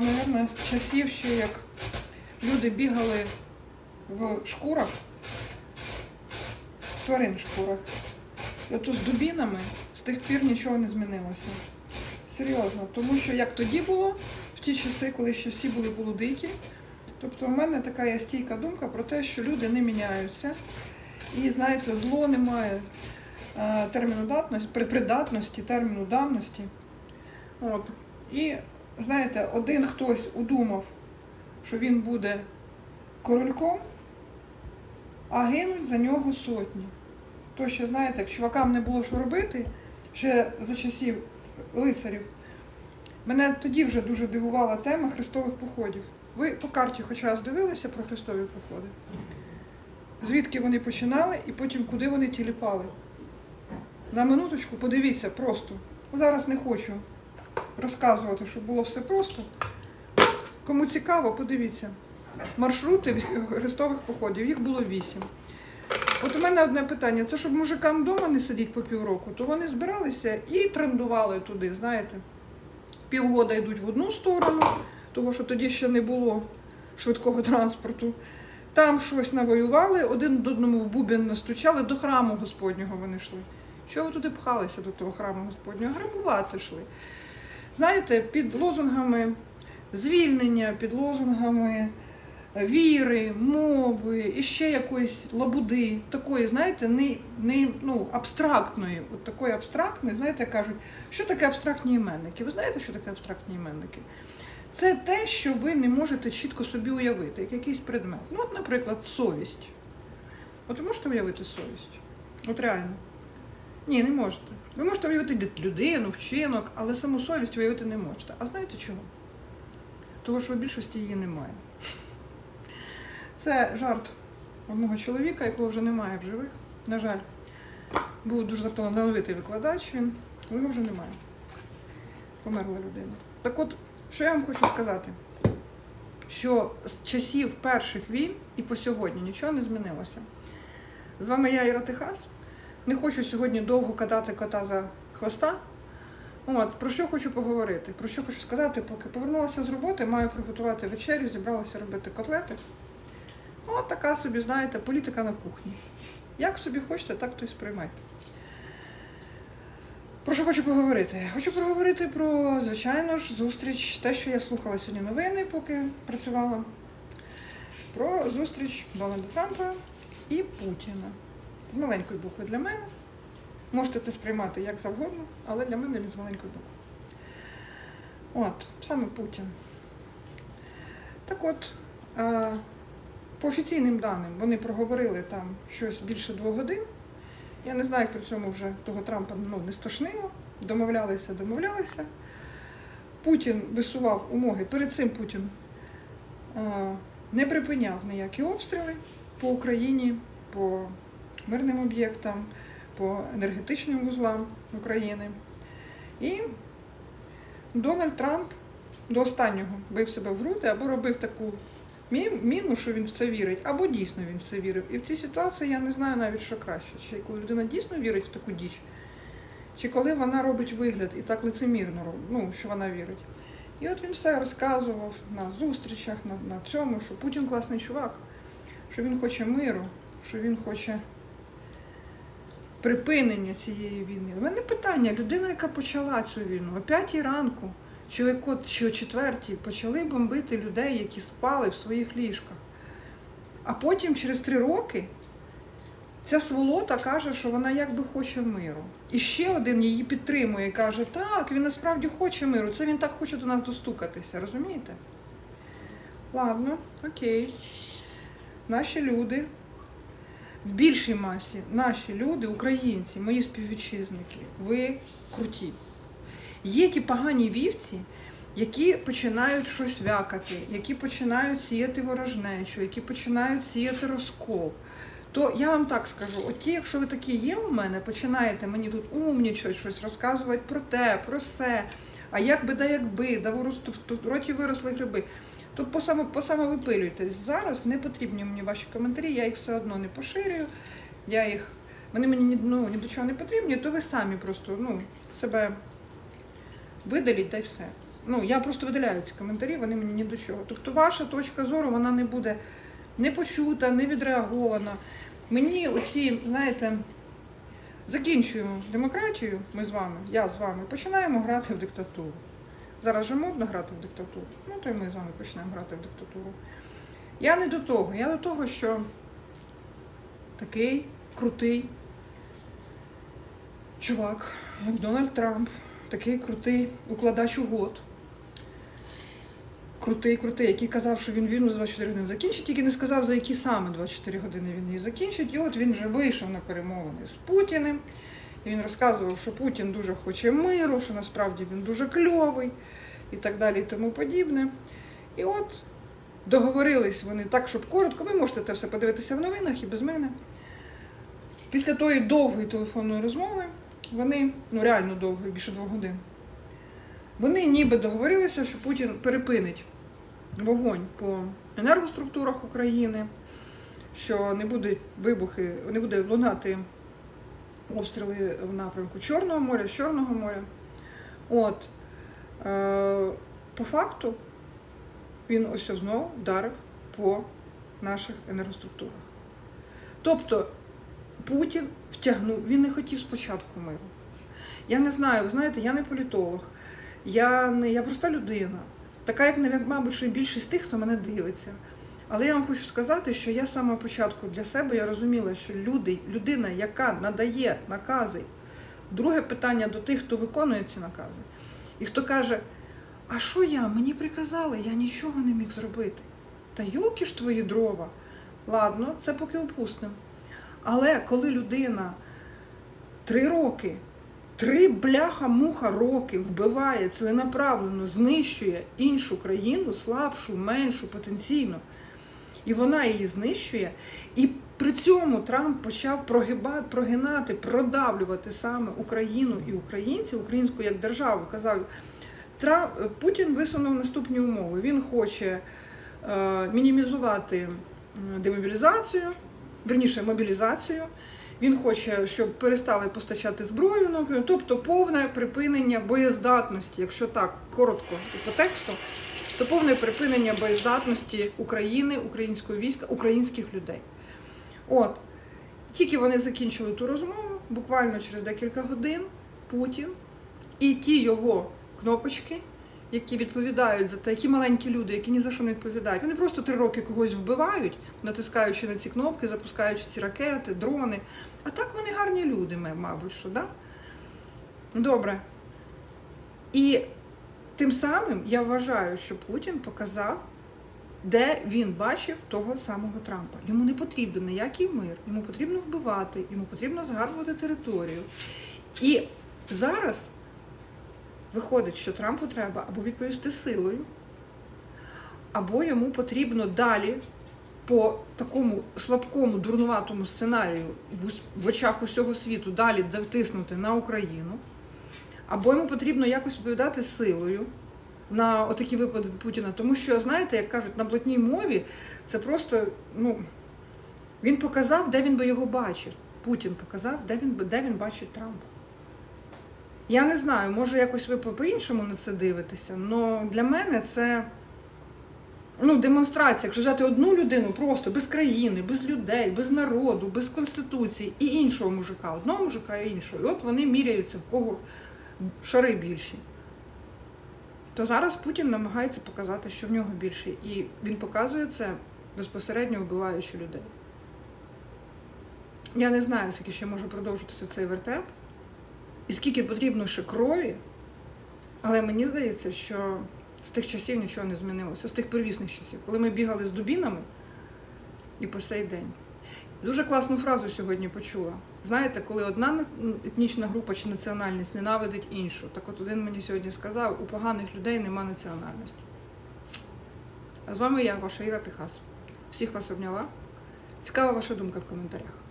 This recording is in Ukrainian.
Наверно, з часів ще як люди бігали в шкурах, тварин в шкурах. І ото з дубінами з тих пір нічого не змінилося. Серйозно, тому що як тоді було, в ті часи, коли ще всі були полудикі, тобто в мене така є стійка думка про те, що люди не міняються. І знаєте, зло не має терміну датності, придатності, терміну давності. От. І знаєте, один хтось удумав, що він буде корольком, а гинуть за нього сотні. То ще, знаєте, чувакам не було що робити, ще за часів лицарів, мене тоді вже дуже дивувала тема хрестових походів. Ви по карті хоч раз дивилися про хрестові походи? Звідки вони починали і потім куди вони тіліпали? На минуточку подивіться просто. Зараз не хочу розказувати, щоб було все просто. Кому цікаво, подивіться. Маршрути хрестових походів, їх було вісім. От у мене одне питання: це щоб мужикам вдома не сидіти по півроку, то вони збиралися і трендували туди, знаєте. Півгода йдуть в одну сторону, того що тоді ще не було швидкого транспорту. Там щось навоювали, один до одному в бубен настучали, до храму Господнього вони йшли. Чого ви туди пхалися до того храму Господнього? Грабувати йшли. Знаєте, під лозунгами звільнення, під лозунгами віри, мови і ще якоїсь лабуди, такої, знаєте, не, не ну, абстрактної, от такої абстрактної, знаєте, кажуть, що таке абстрактні іменники? Ви знаєте, що таке абстрактні іменники? Це те, що ви не можете чітко собі уявити, як якийсь предмет. Ну, от, наприклад, совість. От ви можете уявити совість? От реально. Ні, не можете. Ви можете уявити людину, вчинок, але саму совість уявити не можете. А знаєте чого? Того, що у більшості її немає. Це жарт одного чоловіка, якого вже немає в живих. На жаль, був дуже талановитий викладач, він його вже немає. Померла людина. Так от, що я вам хочу сказати? Що з часів перших війн і по сьогодні нічого не змінилося. З вами я, Іра Техас. Не хочу сьогодні довго катати кота за хвоста. От, про що хочу поговорити? Про що хочу сказати, поки повернулася з роботи, маю приготувати вечерю, зібралася робити котлети. От така собі, знаєте, політика на кухні. Як собі хочете, так то й сприймайте. Про що хочу поговорити? Хочу поговорити про, звичайно ж, зустріч, те, що я слухала сьогодні новини, поки працювала. Про зустріч Дональда Трампа і Путіна. З маленької букви для мене. Можете це сприймати як завгодно, але для мене він з маленької букви. От, саме Путін. Так от, е, по офіційним даним, вони проговорили там щось більше двох годин. Я не знаю, як при цьому вже того Трампа ну, не стошнило. Домовлялися, домовлялися. Путін висував умоги. Перед цим Путін е, не припиняв ніякі обстріли по Україні, по мирним об'єктам, по енергетичним вузлам України. І Дональд Трамп до останнього бив себе в груди або робив таку міну, що він в це вірить, або дійсно він в це вірив. І в цій ситуації я не знаю навіть, що краще. Чи коли людина дійсно вірить в таку діч, чи коли вона робить вигляд і так лицемірно робить, ну, що вона вірить. І от він все розказував на зустрічах, на, на цьому, що Путін класний чувак, що він хоче миру, що він хоче припинення цієї війни. У мене питання, людина, яка почала цю війну, о п'ятій ранку чи о, яко- чи о четвертій почали бомбити людей, які спали в своїх ліжках. А потім, через три роки, ця сволота каже, що вона якби хоче миру. І ще один її підтримує і каже, так, він насправді хоче миру, це він так хоче до нас достукатися, розумієте? Ладно, окей. Наші люди, в більшій масі наші люди, українці, мої співвітчизники, ви круті. Є ті погані вівці, які починають щось вякати, які починають сіяти ворожнечу, які починають сіяти розкол. То я вам так скажу: от ті, якщо ви такі є у мене, починаєте мені тут умнічать, щось розказувати про те, про все, а як би да якби, да в роті виросли гриби. То по само, по. Зараз не потрібні мені ваші коментарі, я їх все одно не поширюю. Я їх, вони мені ні, ну, ні до чого не потрібні, то ви самі просто ну, себе видаліть та й все. Ну, я просто видаляю ці коментарі, вони мені ні до чого. Тобто ваша точка зору вона не буде не почута, не відреагована. Мені оці, знаєте, закінчуємо демократію, ми з вами, я з вами, починаємо грати в диктатуру. Зараз же модно грати в диктатуру. Ну, то й ми з вами почнемо грати в диктатуру. Я не до того. Я до того, що такий крутий чувак, як Дональд Трамп, такий крутий укладач угод. Крутий, крутий, який казав, що він війну за 24 години закінчить, тільки не сказав, за які саме 24 години він її закінчить. І от він вже вийшов на перемовини з Путіним. Він розказував, що Путін дуже хоче миру, що насправді він дуже кльовий і так далі, і тому подібне. І от договорились вони так, щоб коротко. Ви можете це все подивитися в новинах і без мене. Після тої довгої телефонної розмови вони, ну реально довгої, більше двох годин, вони ніби договорилися, що Путін перепинить вогонь по енергоструктурах України, що не будуть вибухи, не буде лунати обстріли в напрямку Чорного моря, Чорного моря. От, е, по факту, він ось знову вдарив по наших енергоструктурах. Тобто Путін втягнув, він не хотів спочатку миру. Я не знаю, ви знаєте, я не політолог, я не я проста людина, така, як, мабуть, що більшість тих, хто мене дивиться. Але я вам хочу сказати, що я самого початку для себе я розуміла, що люди, людина, яка надає накази, друге питання до тих, хто виконує ці накази, і хто каже, а що я? Мені приказали, я нічого не міг зробити. Та юлки ж твої дрова. Ладно, це поки опустимо. Але коли людина три роки, три бляха-муха роки вбиває ціленаправленно, знищує іншу країну, слабшу, меншу потенційно, і вона її знищує, і при цьому Трамп почав прогибати, прогинати, продавлювати саме Україну і українців, українську як державу. Казав, Трамп, Путін висунув наступні умови. Він хоче е, мінімізувати демобілізацію, верніше мобілізацію. Він хоче, щоб перестали постачати зброю, тобто повне припинення боєздатності, якщо так коротко і по тексту, то повне припинення боєздатності України, українського війська, українських людей. От тільки вони закінчили ту розмову, буквально через декілька годин Путін і ті його кнопочки, які відповідають за те, які маленькі люди, які ні за що не відповідають. Вони просто три роки когось вбивають, натискаючи на ці кнопки, запускаючи ці ракети, дрони. А так вони гарні люди, мабуть, що, да? Добре. І тим самим я вважаю, що Путін показав, де він бачив того самого Трампа. Йому не потрібен ніякий мир, йому потрібно вбивати, йому потрібно згарбувати територію. І зараз виходить, що Трампу треба або відповісти силою, або йому потрібно далі по такому слабкому, дурнуватому сценарію в очах усього світу далі дотиснути на Україну, або йому потрібно якось відповідати силою на отакі випади Путіна. Тому що, знаєте, як кажуть, на блатній мові це просто, ну, він показав, де він би його бачив. Путін показав, де він, де він бачить Трампа. Я не знаю, може якось ви по- по-іншому на це дивитеся, але для мене це ну, демонстрація, якщо взяти одну людину просто без країни, без людей, без народу, без конституції і іншого мужика, одного мужика і іншого. І от вони міряються, в кого шари більші. То зараз Путін намагається показати, що в нього більше. І він показує це безпосередньо вбиваючи людей. Я не знаю, скільки ще може продовжитися цей вертеп, і скільки потрібно ще крові, але мені здається, що з тих часів нічого не змінилося, з тих первісних часів, коли ми бігали з дубінами і по сей день. Дуже класну фразу сьогодні почула. Знаєте, коли одна етнічна група чи національність ненавидить іншу, так от один мені сьогодні сказав, у поганих людей нема національності. А з вами я, ваша Іра Техас. Всіх вас обняла. Цікава ваша думка в коментарях.